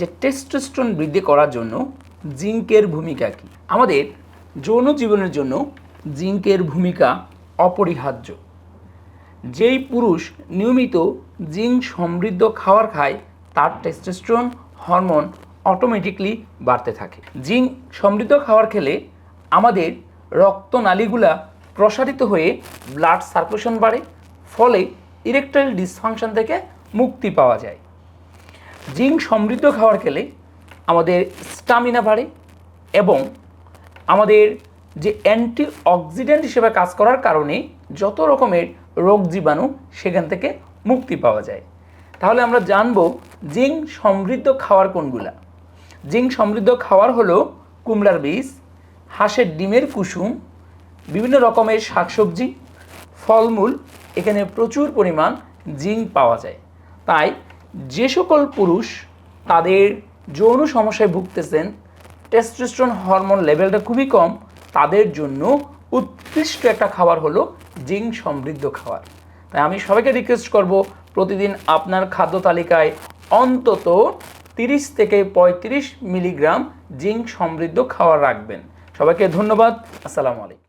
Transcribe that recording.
যে টেস্টোস্টেরন বৃদ্ধি করার জন্য জিঙ্কের ভূমিকা কী? আমাদের যৌন জীবনের জন্য জিঙ্কের ভূমিকা অপরিহার্য। যেই পুরুষ নিয়মিত জিঙ্ক সমৃদ্ধ খাবার খায়, তার টেস্টোস্টেরন হরমোন অটোমেটিকলি বাড়তে থাকে। জিঙ্ক সমৃদ্ধ খাবার খেলে আমাদের রক্তনালীগুলা প্রসারিত হয়ে ব্লাড সার্কুলেশন বাড়ে, ফলে ইরেকটাইল ডিসফাংশন থেকে মুক্তি পাওয়া যায়। জিঙ্ক সমৃদ্ধ খাবার খেলে আমাদের স্টামিনা বাড়ে এবং আমাদের যে অ্যান্টি অক্সিডেন্ট হিসেবে কাজ করার কারণে যত রকমের রোগ জীবাণু সেখান থেকে মুক্তি পাওয়া যায়। তাহলে আমরা জানব জিঙ্ক সমৃদ্ধ খাওয়ার কোনগুলা? জিঙ্ক সমৃদ্ধ খাওয়ার হলো কুমড়ার বীজ, হাঁসের ডিমের কুসুম, বিভিন্ন রকমের শাকসবজি, ফলমূল, এখানে প্রচুর পরিমাণ জিঙ্ক পাওয়া যায়। তাই যে সকল পুরুষ তাদের যৌন সমস্যায় ভুগতেছেন টেস্টোস্টেরন হরমোন লেভেলটা খুবই কম, তাদের জন্য উৎকৃষ্ট একটা খাবার হলো জিঙ্ক সমৃদ্ধ খাবার। তাই আমি সবাইকে রিকোয়েস্ট করব প্রতিদিন আপনার খাদ্য তালিকায় অন্তত তিরিশ থেকে পঁয়ত্রিশ মিলিগ্রাম জিঙ্ক সমৃদ্ধ খাবার রাখবেন। সবাইকে ধন্যবাদ, আসসালামু আলাইকুম।